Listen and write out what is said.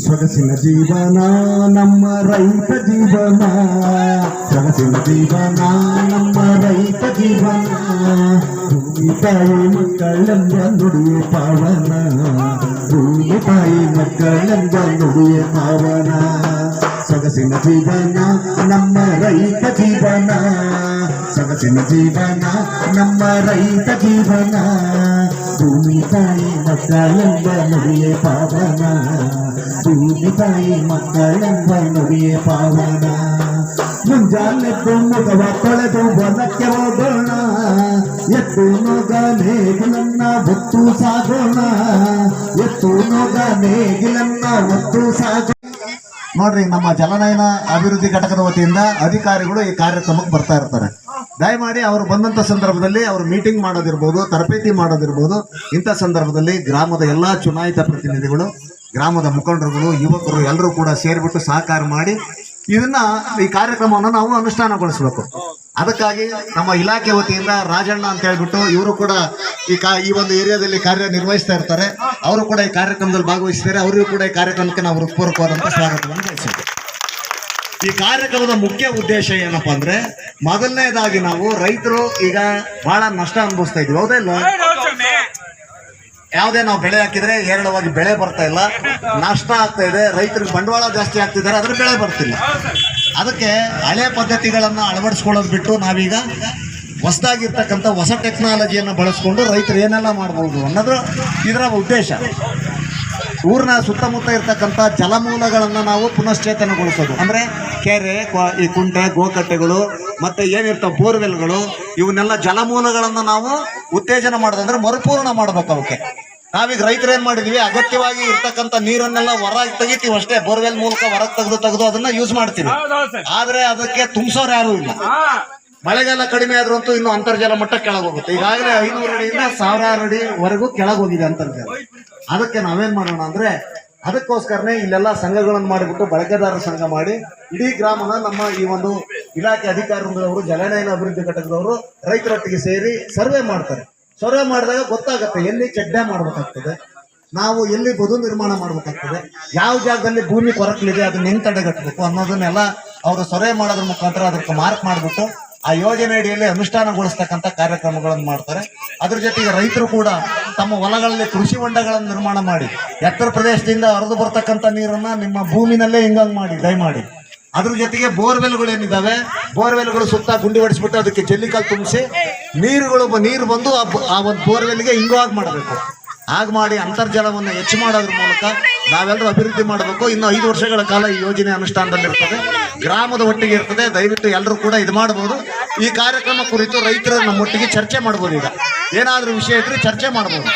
ಸೊಗಸಿನ ಜೀವನ ನಮ್ಮ ರೈತ ಜೀವನ ಸೊಗಸಿನ ಜೀವನ ನಮ್ಮ ರೈತ ಜೀವನ ಭೂಮಿ ತಾಯಿ ಮಕ್ಕಳೆಂಬ ನುಡಿಯ ಪಾವನ ಭೂಮಿ ತಾಯಿ ಮಕ್ಕಳೆಂಬ ನುಡಿಯ ಪಾವನ ಸೊಗಸಿನ ಜೀವನ ನಮ್ಮ ರೈತ ಜೀವನ ಸೊಗಸಿನ ಜೀವನ ನಮ್ಮ ರೈತ ಜೀವನ ಭೂಮಿ ತಾಯಿ ಮಕ್ಕಳೆಂಬ ನುಡಿಯೇ ಪಾವನ ಭೂಮಿ ತಾಯಿ ಮಕ್ಕಳೆಂಬ ನುಡಿಯೇ ಪಾವನ ಮುಂಜಾನೆದ್ದು ಮುಖವ ತೊಳೆದು ಹೊಲಕ್ಕೆ ಹೋಗೋಣ ಎತ್ತು ನೋಗ ನೇಗಿಲನ್ನ ಒತ್ತು ಸಾಗೋಣ ಎತ್ತು ನೋಗ ನೇಗಿಲನ್ನ ಒತ್ತು ಸಾಗೋಣ ನೋಡ್ರಿ, ನಮ್ಮ ಜಲನಯನ ಅಭಿವೃದ್ಧಿ ಘಟಕದ ವತಿಯಿಂದ ಅಧಿಕಾರಿಗಳು ಈ ಕಾರ್ಯಕ್ರಮಕ್ಕೆ ಬರ್ತಾ ಇರ್ತಾರೆ. ದಯಮಾಡಿ ಅವರು ಬಂದಂತ ಸಂದರ್ಭದಲ್ಲಿ ಅವರು ಮೀಟಿಂಗ್ ಮಾಡೋದಿರ್ಬೋದು, ತರಬೇತಿ ಮಾಡೋದಿರ್ಬೋದು. ಇಂಥ ಸಂದರ್ಭದಲ್ಲಿ ಗ್ರಾಮದ ಎಲ್ಲ ಚುನಾಯಿತ ಪ್ರತಿನಿಧಿಗಳು, ಗ್ರಾಮದ ಮುಖಂಡರುಗಳು, ಯುವಕರು ಎಲ್ಲರೂ ಕೂಡ ಸೇರಿಬಿಟ್ಟು ಸಹಕಾರ ಮಾಡಿ ಇದನ್ನ ಈ ಕಾರ್ಯಕ್ರಮವನ್ನು ನಾವು ಅನುಷ್ಠಾನಗೊಳಿಸಬೇಕು. ಅದಕ್ಕಾಗಿ ನಮ್ಮ ಇಲಾಖೆ ವತಿಯಿಂದ ರಾಜಣ್ಣ ಅಂತ ಹೇಳ್ಬಿಟ್ಟು ಇವರು ಕೂಡ ಈ ಕಾ ಈ ಒಂದು ಏರಿಯಾದಲ್ಲಿ ಕಾರ್ಯ ನಿರ್ವಹಿಸ್ತಾ ಇರ್ತಾರೆ. ಅವರು ಕೂಡ ಈ ಕಾರ್ಯಕ್ರಮದಲ್ಲಿ ಭಾಗವಹಿಸಿದ್ದಾರೆ ಅವರಿಗೂ ಕೂಡ ಈ ಕಾರ್ಯಕ್ರಮಕ್ಕೆ ನಾವು ಹೃತ್ಪೂರ್ವಕವಾದಂತಹ ಸ್ವಾಗತವನ್ನು ಬಯಸಿದ್ದೇವೆ ಈ ಕಾರ್ಯಕ್ರಮದ ಮುಖ್ಯ ಉದ್ದೇಶ ಏನಪ್ಪ ಅಂದ್ರೆ, ಮೊದಲನೇದಾಗಿ ನಾವು ರೈತರು ಈಗ ಬಹಳ ನಷ್ಟ ಅನುಭವಿಸ್ತಾ ಇದ್ವಿ ಹೌದಾ ಯಾವುದೇ ನಾವು ಬೆಳೆ ಹಾಕಿದ್ರೆ ಹೇರಳವಾಗಿ ಬೆಳೆ ಬರ್ತಾ ಇಲ್ಲ. ನಷ್ಟ ಆಗ್ತಾ ಇದೆ. ರೈತರಿಗೆ ಬಂಡವಾಳ ಜಾಸ್ತಿ ಆಗ್ತಿದ್ದಾರೆ ಅದ್ರ ಬೆಳೆ ಬರ್ತಿಲ್ಲ. ಅದಕ್ಕೆ ಹಳೆ ಪದ್ಧತಿಗಳನ್ನು ಅಳವಡಿಸ್ಕೊಳ್ಳೋದು ಬಿಟ್ಟು ನಾವೀಗ ಹೊಸದಾಗಿರ್ತಕ್ಕಂಥ ಹೊಸ ಟೆಕ್ನಾಲಜಿಯನ್ನು ಬಳಸ್ಕೊಂಡು ರೈತರು ಏನೆಲ್ಲ ಮಾಡ್ಬೋದು ಅನ್ನೋದು ಇದರ ಉದ್ದೇಶ. ಊರಿನ ಸುತ್ತಮುತ್ತ ಇರ್ತಕ್ಕಂಥ ಜಲಮೂಲಗಳನ್ನು ನಾವು ಪುನಶ್ಚೇತನಗೊಳಿಸೋದು. ಅಂದರೆ ಕೆರೆ ಈ ಕುಂಟೆ ಗೋಕಟ್ಟೆಗಳು ಮತ್ತು ಏನಿರ್ತಾವೆ ಬೋರ್ವೆಲ್ಗಳು ಇವನ್ನೆಲ್ಲ ಜಲಮೂಲಗಳನ್ನು ನಾವು ಉತ್ತೇಜನ ಮಾಡೋದಂದ್ರೆ ಮರುಪೂರ್ಣ ಮಾಡ್ಬೇಕು ಅವಕ್ಕೆ ನಾವೀಗ ರೈತರು ಏನು ಮಾಡಿದ್ವಿ? ಅಗತ್ಯವಾಗಿ ಇರ್ತಕ್ಕಂಥ ನೀರನ್ನೆಲ್ಲ ಹೊರಗೆ ತೆಗಿತೀವಿ ಅಷ್ಟೇ. ಬೋರ್ವೆಲ್ ಮೂಲಕ ಹೊರಗೆ ತೆಗೆದು ತೆಗೆದು ಅದನ್ನ ಯೂಸ್ ಮಾಡ್ತೀವಿ. ಆದರೆ ಅದಕ್ಕೆ ತುಂಬಿಸೋರು ಯಾರು ಇಲ್ಲ. ಮಳೆಗಾಲ ಕಡಿಮೆ ಆದ್ರಂತೂ ಇನ್ನು ಅಂತರ್ಜಲ ಮಟ್ಟ ಕೆಳಗೆ ಹೋಗುತ್ತೆ ಈಗಾಗಲೇ ಐನೂರು ಅಡಿಯಿಂದ ಸಾವಿರಾರು ಅಡಿವರೆಗೂ ಕೆಳಗೆ ಹೋಗಿದೆ ಅಂತರ್ಜಲ. ಅದಕ್ಕೆ ನಾವೇನ್ ಮಾಡೋಣ ಅಂದ್ರೆ, ಅದಕ್ಕೋಸ್ಕರನೇ ಇಲ್ಲೆಲ್ಲ ಸಂಘಗಳನ್ನು ಮಾಡಿಬಿಟ್ಟು ಬಳಕೆದಾರರ ಸಂಘ ಮಾಡಿ, ಇಡೀ ಗ್ರಾಮನ ನಮ್ಮ ಈ ಒಂದು ಇಲಾಖೆ ಅಧಿಕಾರಿಗಳವರು, ಜಲನಯನ ಅಭಿವೃದ್ಧಿ ಘಟಕದವರು ರೈತರೊಟ್ಟಿಗೆ ಸೇರಿ ಸರ್ವೆ ಮಾಡ್ತಾರೆ. ಸರ್ವೆ ಮಾಡಿದಾಗ ಗೊತ್ತಾಗುತ್ತೆ ಎಲ್ಲಿ ಚಡ್ಡೆ ಮಾಡ್ಬೇಕಾಗ್ತದೆ, ನಾವು ಎಲ್ಲಿ ಬದು ನಿರ್ಮಾಣ ಮಾಡ್ಬೇಕಾಗ್ತದೆ, ಯಾವ ಜಾಗದಲ್ಲಿ ಭೂಮಿ ಕೊರಕಲಿದೆ, ಅದನ್ನ ಹೆಂಗ್ ತಡೆಗಟ್ಟಬೇಕು ಅನ್ನೋದನ್ನೆಲ್ಲ ಅವರು ಸರ್ವೆ ಮಾಡೋದ್ರ ಮುಖಾಂತರ ಅದಕ್ಕೆ ಮಾರ್ಕ್ ಮಾಡಿಬಿಟ್ಟು ಆ ಯೋಜನೆ ಅಡಿಯಲ್ಲಿ ಅನುಷ್ಠಾನಗೊಳಿಸ್ತಕ್ಕಂಥ ಕಾರ್ಯಕ್ರಮಗಳನ್ನು ಮಾಡ್ತಾರೆ. ಅದ್ರ ಜೊತೆಗೆ ರೈತರು ಕೂಡ ತಮ್ಮ ಹೊಲಗಳಲ್ಲಿ ಕೃಷಿ ಹೊಂಡಗಳನ್ನು ನಿರ್ಮಾಣ ಮಾಡಿ, ಎತ್ತರ ಪ್ರದೇಶದಿಂದ ಹರಿದು ಬರ್ತಕ್ಕಂಥ ನೀರನ್ನ ನಿಮ್ಮ ಭೂಮಿನಲ್ಲೇ ಹಿಂಗಂಗ್ ಮಾಡಿ ದಯಮಾಡಿ ಅದ್ರ ಜೊತೆಗೆ ಬೋರ್ವೆಲ್ಗಳು ಏನಿದಾವೆ? ಬೋರ್ವೆಲ್ಗಳು ಸುತ್ತ ಗುಂಡಿ ಹೊಡಿಸ್ಬಿಟ್ಟು ಅದಕ್ಕೆ ಜಲ್ಲಿಕಲ್ ತುಂಬಿಸಿ ನೀರುಗಳು ನೀರು ಬಂದು ಆ ಒಂದು ಬೋರ್ವೆಲ್ಗೆ ಆಗಿ ಮಾಡಬೇಕು. ಹಾಗ ಮಾಡಿ ಅಂತರ್ಜಲವನ್ನು ಹೆಚ್ಚು ಮಾಡೋದ್ರ ಮೂಲಕ ನಾವೆಲ್ಲರೂ ಅಭಿವೃದ್ಧಿ ಮಾಡಬೇಕು. ಇನ್ನು ಐದು ವರ್ಷಗಳ ಕಾಲ ಈ ಯೋಜನೆ ಅನುಷ್ಠಾನದಲ್ಲಿರ್ತದೆ. ಗ್ರಾಮದ ಒಟ್ಟಿಗೆ ಇರ್ತದೆ. ದಯವಿಟ್ಟು ಎಲ್ಲರೂ ಕೂಡ ಇದು ಮಾಡಬಹುದು ಈ ಕಾರ್ಯಕ್ರಮ ಕುರಿತು ರೈತರು ನಮ್ಮೊಟ್ಟಿಗೆ ಚರ್ಚೆ ಮಾಡ್ಬೋದು ಈಗ. ಏನಾದರೂ ವಿಷಯ ಇದ್ರೆ ಚರ್ಚೆ ಮಾಡ್ಬೋದು.